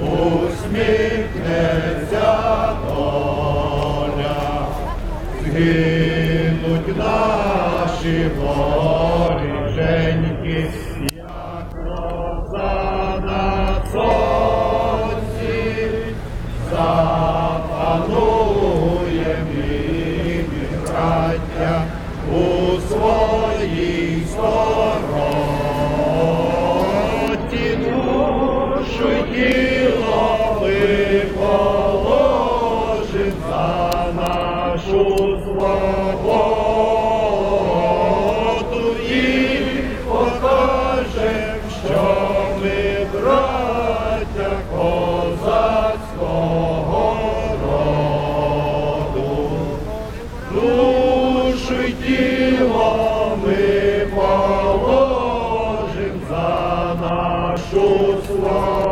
усміхнеться доля, згинуть наші горішеньки, як роза на сонці, запанує мій браття у своєму. Й тіло ми за нашу свободу і покажем, що ми браття козацького роду. Душу тіло Bosław.